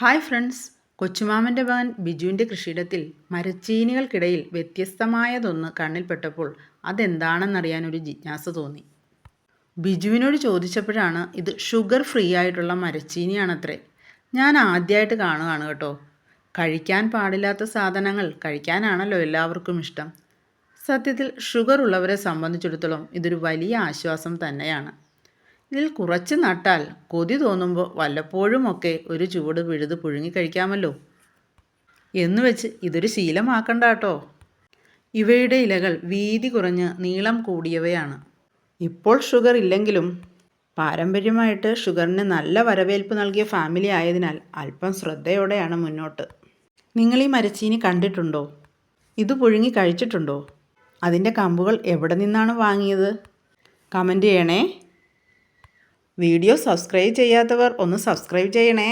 Hi friends. കൊച്ചുമാമന്റെ മകൻ ബിജുവിന്റെ കൃഷിയിടത്തിൽ മരച്ചീനികൾക്കിടയിൽ വ്യത്യസ്തമായതൊന്ന് കണ്ണിൽപ്പെട്ടപ്പോൾ അതെന്താണെന്നറിയാൻ ഒരു ജിജ്ഞാസ തോന്നി. ബിജുവിനോട് ചോദിച്ചപ്പോഴാണ് ഇത് ഷുഗർ ഫ്രീ ആയിട്ടുള്ള മരച്ചീനിയാണത്രേ. ഞാൻ ആദ്യമായിട്ട് കാണുകയാണ് കേട്ടോ. കഴിക്കാൻ പാടില്ലാത്ത സാധനങ്ങൾ കഴിക്കാനാണല്ലോ എല്ലാവർക്കും ഇഷ്ടം. സത്യത്തിൽ ഷുഗർ ഉള്ളവരെ സംബന്ധിച്ചിടത്തോളം ഇതൊരു വലിയ ആശ്വാസം തന്നെയാണ്. ഇതിൽ കുറച്ച് നട്ടാൽ കൊതി തോന്നുമ്പോൾ വല്ലപ്പോഴുമൊക്കെ ഒരു ചുവട് പിഴുത് പുഴുങ്ങി കഴിക്കാമല്ലോ. എന്ന് വെച്ച് ഇതൊരു ശീലമാക്കണ്ട കേട്ടോ ഇവയുടെ ഇലകൾ വീതി കുറഞ്ഞ് നീളം കൂടിയവയാണ്. ഇപ്പോൾ ഷുഗർ ഇല്ലെങ്കിലും പാരമ്പര്യമായിട്ട് ഷുഗറിന് നല്ല വരവേൽപ്പ് നൽകിയ ഫാമിലി ആയതിനാൽ അല്പം ശ്രദ്ധയോടെയാണ് മുന്നോട്ട്. നിങ്ങൾ ഈ മരച്ചീനി കണ്ടിട്ടുണ്ടോ? ഇത് പുഴുങ്ങി കഴിച്ചിട്ടുണ്ടോ? അതിന്റെ കമ്പുകൾ എവിടെ നിന്നാണ് വാങ്ങിയത്? കമന്റ് ചെയ്യണേ. വീഡിയോ സബ്സ്ക്രൈബ് ചെയ്യാത്തവർ ഒന്ന് സബ്സ്ക്രൈബ് ചെയ്യണേ.